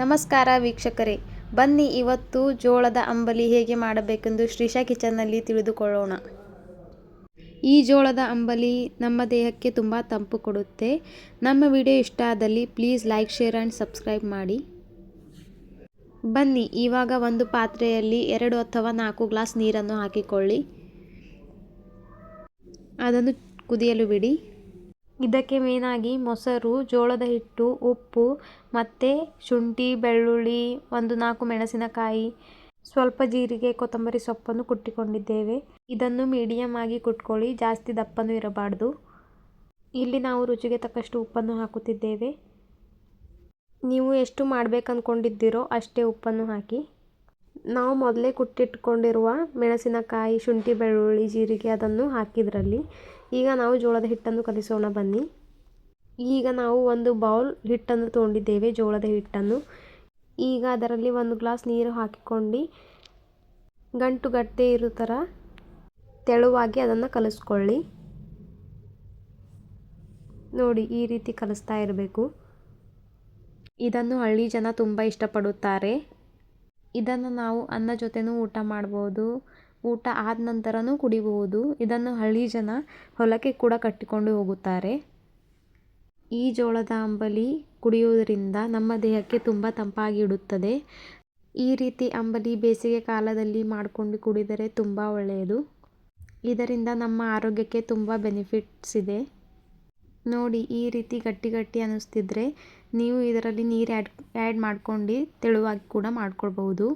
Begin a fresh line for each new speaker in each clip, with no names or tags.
ನಮಸ್ಕಾರ ವೀಕ್ಷಕರೇ. ಬನ್ನಿ ಇವತ್ತು ಜೋಳದ ಅಂಬಲಿ ಹೇಗೆ ಮಾಡಬೇಕೆಂದು ಶ್ರೀಶಾ ಕಿಚನ್ನಲ್ಲಿ ತಿಳಿದುಕೊಳ್ಳೋಣ. ಈ ಜೋಳದ ಅಂಬಲಿ ನಮ್ಮ ದೇಹಕ್ಕೆ ತುಂಬ ತಂಪು ಕೊಡುತ್ತೆ. ನಮ್ಮ ವಿಡಿಯೋ ಇಷ್ಟ ಆದಲ್ಲಿ please like, share and subscribe ಮಾಡಿ. ಬನ್ನಿ, ಇವಾಗ ಒಂದು ಪಾತ್ರೆಯಲ್ಲಿ ಎರಡು ಅಥವಾ ನಾಲ್ಕು ಗ್ಲಾಸ್ ನೀರನ್ನು ಹಾಕಿಕೊಳ್ಳಿ. ಅದನ್ನು ಕುದಿಯಲು ಬಿಡಿ. ಇದಕ್ಕೆ ಮೇನಾಗಿ ಮೊಸರು, ಜೋಳದ ಹಿಟ್ಟು, ಉಪ್ಪು, ಮತ್ತು ಶುಂಠಿ, ಬೆಳ್ಳುಳ್ಳಿ, ಒಂದು ನಾಲ್ಕು ಮೆಣಸಿನಕಾಯಿ, ಸ್ವಲ್ಪ ಜೀರಿಗೆ, ಕೊತ್ತಂಬರಿ ಸೊಪ್ಪನ್ನು ಕುಟ್ಟಿಕೊಂಡಿದ್ದೇವೆ. ಇದನ್ನು ಮೀಡಿಯಮ್ ಆಗಿ ಕುಟ್ಕೊಳ್ಳಿ, ಜಾಸ್ತಿ ದಪ್ಪನೂ ಇರಬಾರ್ದು. ಇಲ್ಲಿ ನಾವು ರುಚಿಗೆ ತಕ್ಕಷ್ಟು ಉಪ್ಪನ್ನು ಹಾಕುತ್ತಿದ್ದೇವೆ. ನೀವು ಎಷ್ಟು ಮಾಡ್ಬೇಕಂದ್ಕೊಂಡಿದ್ದೀರೋ ಅಷ್ಟೇ ಉಪ್ಪನ್ನು ಹಾಕಿ. ನಾವು ಮೊದಲೇ ಕುಟ್ಟಿಟ್ಕೊಂಡಿರುವ ಮೆಣಸಿನಕಾಯಿ, ಶುಂಠಿ, ಬೆಳ್ಳುಳ್ಳಿ, ಜೀರಿಗೆ ಅದನ್ನು ಹಾಕಿದ್ರಲ್ಲಿ. ಈಗ ನಾವು ಜೋಳದ ಹಿಟ್ಟನ್ನು ಕಲಿಸೋಣ, ಬನ್ನಿ. ಈಗ ನಾವು ಒಂದು ಬೌಲ್ ಹಿಟ್ಟನ್ನು ತೊಗೊಂಡಿದ್ದೇವೆ, ಜೋಳದ ಹಿಟ್ಟನ್ನು. ಈಗ ಅದರಲ್ಲಿ ಒಂದು ಗ್ಲಾಸ್ ನೀರು ಹಾಕಿಕೊಂಡು ಗಂಟು ಗಟ್ಟೆ ಇರೋ ಥರ ತೆಳುವಾಗಿ ಅದನ್ನು ಕಲಿಸ್ಕೊಳ್ಳಿ. ನೋಡಿ, ಈ ರೀತಿ ಕಲಿಸ್ತಾ ಇರಬೇಕು. ಇದನ್ನು ಹಳ್ಳಿ ಜನ ತುಂಬ ಇಷ್ಟಪಡುತ್ತಾರೆ. ಇದನ್ನು ನಾವು ಅನ್ನ ಜೊತೆನೂ ಊಟ ಮಾಡ್ಬೋದು. ಊಟ ಆದ ನಂತರನೂ ಕುಡಿಬಹುದು ಇದನ್ನು ಹಳ್ಳಿ ಜನ ಹೊಲಕ್ಕೆ ಕೂಡ ಕಟ್ಟಿಕೊಂಡು ಹೋಗುತ್ತಾರೆ. ಈ ಜೋಳದ ಅಂಬಲಿ ಕುಡಿಯುವುದರಿಂದ ನಮ್ಮ ದೇಹಕ್ಕೆ ತುಂಬ ತಂಪಾಗಿ ಇಡುತ್ತದೆ. ಈ ರೀತಿ ಅಂಬಲಿ ಬೇಸಿಗೆ ಕಾಲದಲ್ಲಿ ಮಾಡಿಕೊಂಡು ಕುಡಿದರೆ ತುಂಬ ಒಳ್ಳೆಯದು. ಇದರಿಂದ ನಮ್ಮ ಆರೋಗ್ಯಕ್ಕೆ ತುಂಬ ಬೆನಿಫಿಟ್ಸ್ ಇದೆ. ನೋಡಿ ಈ ರೀತಿ ಗಟ್ಟಿ ಗಟ್ಟಿ ಅನ್ನಿಸ್ತಿದ್ರೆ ನೀವು ಇದರಲ್ಲಿ ನೀರು ಆ್ಯಡ್ ಆ್ಯಡ್ ಮಾಡ್ಕೊಂಡು ತೆಳುವಾಗಿ ಕೂಡ ಮಾಡ್ಕೊಳ್ಬಹುದು.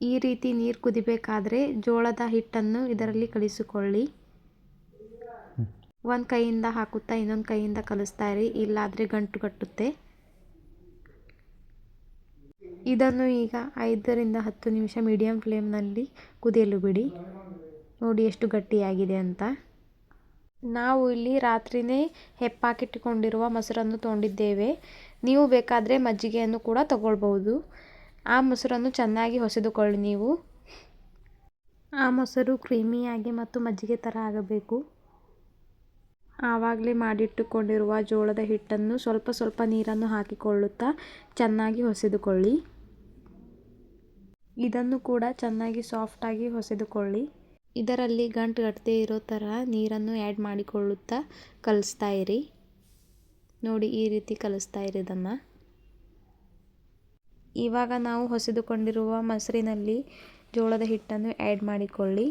ಈ ರೀತಿ ನೀರು ಕುದಿಬೇಕಾದ್ರೆ ಜೋಳದ ಹಿಟ್ಟನ್ನು ಇದರಲ್ಲಿ ಕಲಿಸಿಕೊಳ್ಳಿ. ಒಂದು ಕೈಯಿಂದ ಹಾಕುತ್ತಾ ಇನ್ನೊಂದು ಕೈಯಿಂದ ಕಲಿಸ್ತಾ ಇರಿ, ಇಲ್ಲಾದರೆ ಗಂಟು ಕಟ್ಟುತ್ತೆ. ಇದನ್ನು ಈಗ ಐದರಿಂದ ಹತ್ತು ನಿಮಿಷ ಮೀಡಿಯಂ ಫ್ಲೇಮ್ನಲ್ಲಿ ಕುದಿಯಲು ಬಿಡಿ. ನೋಡಿ ಎಷ್ಟು ಗಟ್ಟಿಯಾಗಿದೆ ಅಂತ. ನಾವು ಇಲ್ಲಿ ರಾತ್ರಿಯೇ ಹೆಪ್ಪಾಕಿಟ್ಟುಕೊಂಡಿರುವ ಮೊಸರನ್ನು ತೊಗೊಂಡಿದ್ದೇವೆ. ನೀವು ಬೇಕಾದರೆ ಮಜ್ಜಿಗೆಯನ್ನು ಕೂಡ ತಗೊಳ್ಬೋದು ಆ ಮೊಸರನ್ನು ಚೆನ್ನಾಗಿ ಹೊಸೆದುಕೊಳ್ಳಿ ನೀವು. ಆ ಮೊಸರು ಕ್ರೀಮಿಯಾಗಿ ಮತ್ತು ಮಜ್ಜಿಗೆ ಥರ ಆಗಬೇಕು. ಆವಾಗಲೇ ಮಾಡಿಟ್ಟುಕೊಂಡಿರುವ ಜೋಳದ ಹಿಟ್ಟನ್ನು ಸ್ವಲ್ಪ ಸ್ವಲ್ಪ ನೀರನ್ನು ಹಾಕಿಕೊಳ್ಳುತ್ತಾ ಚೆನ್ನಾಗಿ ಹೊಸೆದುಕೊಳ್ಳಿ. ಇದನ್ನು ಕೂಡ ಚೆನ್ನಾಗಿ ಸಾಫ್ಟಾಗಿ ಹೊಸೆದುಕೊಳ್ಳಿ. ಇದರಲ್ಲಿ ಗಂಟು ಗಟ್ಟದೆ ಇರೋ ಥರ ನೀರನ್ನು ಆ್ಯಡ್ ಮಾಡಿಕೊಳ್ಳುತ್ತಾ ಕಲಿಸ್ತಾ ಇರಿ. ನೋಡಿ ಈ ರೀತಿ ಕಲಿಸ್ತಾ ಇರಿ ಇದನ್ನು. ಇವಾಗ ನಾವು ಹೊಸೆದುಕೊಂಡಿರುವ ಮೊಸರಿನಲ್ಲಿ ಜೋಳದ ಹಿಟ್ಟನ್ನು ಆ್ಯಡ್ ಮಾಡಿಕೊಳ್ಳಿ.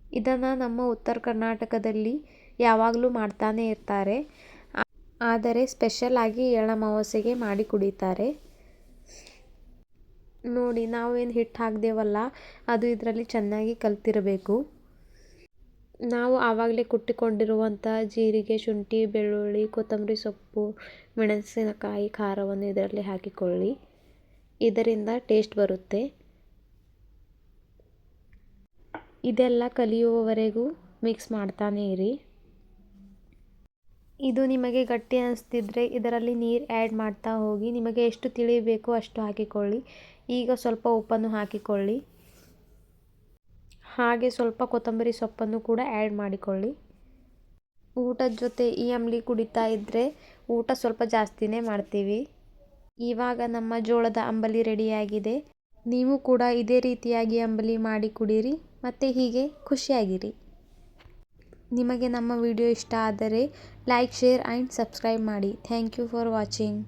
ಇದನ್ನು ನಮ್ಮ ಉತ್ತರ ಕರ್ನಾಟಕದಲ್ಲಿ ಯಾವಾಗಲೂ ಮಾಡ್ತಾನೆ ಇರ್ತಾರೆ. ಆದರೆ ಸ್ಪೆಷಲ್ ಆಗಿ ಎಳ್ಳಮಾವಾಸ್ಯೆಗೆ ಮಾಡಿ ಕುಡಿತಾರೆ. ನೋಡಿ, ನಾವೇನು ಹಿಟ್ಟು ಹಾಕ್ದೇವಲ್ಲ, ಅದು ಇದರಲ್ಲಿ ಚೆನ್ನಾಗಿ ಕಲ್ತಿರಬೇಕು. ನಾವು ಆವಾಗಲೇ ಕುಟ್ಟಿಕೊಂಡಿರುವಂಥ ಜೀರಿಗೆ, ಶುಂಠಿ, ಬೆಳ್ಳುಳ್ಳಿ, ಕೊತ್ತಂಬರಿ ಸೊಪ್ಪು, ಮೆಣಸಿನಕಾಯಿ ಖಾರವನ್ನು ಇದರಲ್ಲಿ ಹಾಕಿಕೊಳ್ಳಿ. ಇದರಿಂದ ಟೇಸ್ಟ್ ಬರುತ್ತೆ. ಇದೆಲ್ಲ ಕಲಿಯುವವರೆಗೂ ಮಿಕ್ಸ್ ಮಾಡ್ತಾನೇ ಇರಿ. ಇದು ನಿಮಗೆ ಗಟ್ಟಿ ಅನಿಸ್ತಿದ್ರೆ ಇದರಲ್ಲಿ ನೀರು ಆ್ಯಡ್ ಮಾಡ್ತಾ ಹೋಗಿ, ನಿಮಗೆ ಎಷ್ಟು ತಿಳಿಬೇಕು ಅಷ್ಟು ಹಾಕಿಕೊಳ್ಳಿ. ಈಗ ಸ್ವಲ್ಪ ಉಪ್ಪನ್ನು ಹಾಕಿಕೊಳ್ಳಿ. ಹಾಗೆ ಸ್ವಲ್ಪ ಕೊತ್ತಂಬರಿ ಸೊಪ್ಪನ್ನು ಕೂಡ ಆ್ಯಡ್ ಮಾಡಿಕೊಳ್ಳಿ. ಊಟದ ಜೊತೆ ಈ ಅಂಬ್ಲಿ ಕುಡಿತಾ ಇದ್ದರೆ ಊಟ ಸ್ವಲ್ಪ ಜಾಸ್ತಿನೇ ಮಾಡ್ತೀವಿ. ಇವಾಗ ನಮ್ಮ ಜೋಳದ ಅಂಬಲಿ ರೆಡಿಯಾಗಿದೆ. ನೀವು ಕೂಡ ಇದೇ ರೀತಿಯಾಗಿ ಅಂಬಲಿ ಮಾಡಿ ಕುಡೀರಿ, ಮತ್ತು ಹೀಗೆ ಖುಷಿಯಾಗಿರಿ. ನಿಮಗೆ ನಮ್ಮ ವಿಡಿಯೋ ಇಷ್ಟ ಆದರೆ ಲೈಕ್ ಶೇರ್ ಆ್ಯಂಡ್ ಸಬ್ಸ್ಕ್ರೈಬ್ ಮಾಡಿ. Thank you for watching.